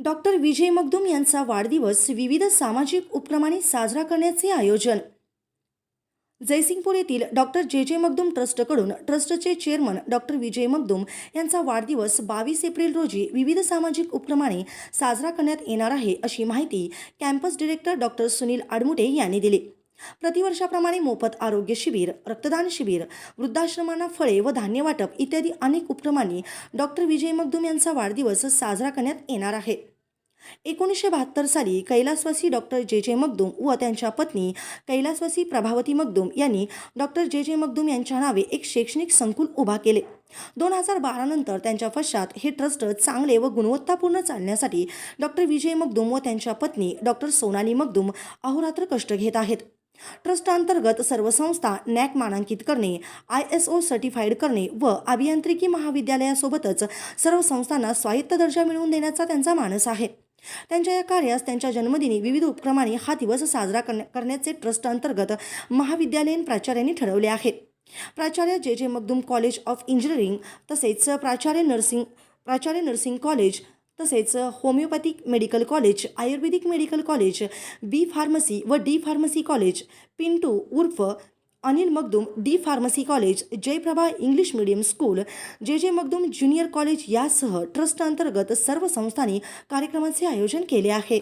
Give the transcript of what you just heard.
Doctor विजय मगदुम यांचा वाढदिवस विविध सामाजिक उपक्रमाने साजरा करण्याचे आयोजन. जयसिंगपूर येथील डॉक्टर जे. जे. मगदुम ट्रस्टकडून ट्रस्टचे चेअरमन डॉक्टर विजय मगदुम यांचा वाढदिवस बावीस एप्रिल रोजी विविध सामाजिक उपक्रमाने साजरा करण्यात येणार आहे अशी माहिती campus director doctor Sunil Admute यांनी दिली. प्रतिवर्षाप्रमाणे मोफत आरोग्य शिबिर रक्तदान शिबिर वृद्धाश्रमांना फळे व धान्य वाटप इत्यादी अनेक उपक्रमांनी डॉक्टर विजय मगदुम यांचा वाढदिवस साजरा करण्यात येणार आहे. एकोणीसशे बहात्तर साली कैलासवासी डॉक्टर जे जे मगदुम व त्यांच्या पत्नी कैलासवासी प्रभावती मगदुम यांनी डॉक्टर जे जे मगदुम यांच्या नावे एक शैक्षणिक संकुल उभा केले. दोन हजार बारानंतर त्यांच्या पश्चात हे ट्रस्ट चांगले व गुणवत्तापूर्ण चालण्यासाठी डॉक्टर विजय मगदुम व त्यांच्या पत्नी डॉक्टर सोनाली मगदुम अहोरात्र कष्ट घेत आहेत. ट्रस्ट अंतर्गत सर्व संस्था नॅक मानांकित करणे आय एस ओ सर्टिफाईड करणे व अभियांत्रिकी महाविद्यालयासोबतच सर्व संस्थांना स्वायत्त दर्जा मिळवून देण्याचा त्यांचा मानस आहे. त्यांच्या या कार्यास त्यांच्या जन्मदिनी विविध उपक्रमाने हा दिवस साजरा करण्या करण्याचे ट्रस्ट अंतर्गत महाविद्यालयीन प्राचार्यांनी ठरवले आहे. प्राचार्य जे J Magdum college of engineering तसेच प्राचार्य नर्सिंग प्राचार्य नर्सिंग कॉलेज तसेच homeopathic medical college Ayurvedic medical college B pharmacy व डी फार्मसी कॉलेज पिंटू उर्फ Anil Magdum D pharmacy college Jayaprabha English medium school J J Magdum junior college यासह trust अंतर्गत सर्व संस्थांनी कार्यक्रमाचे आयोजन केले आहे.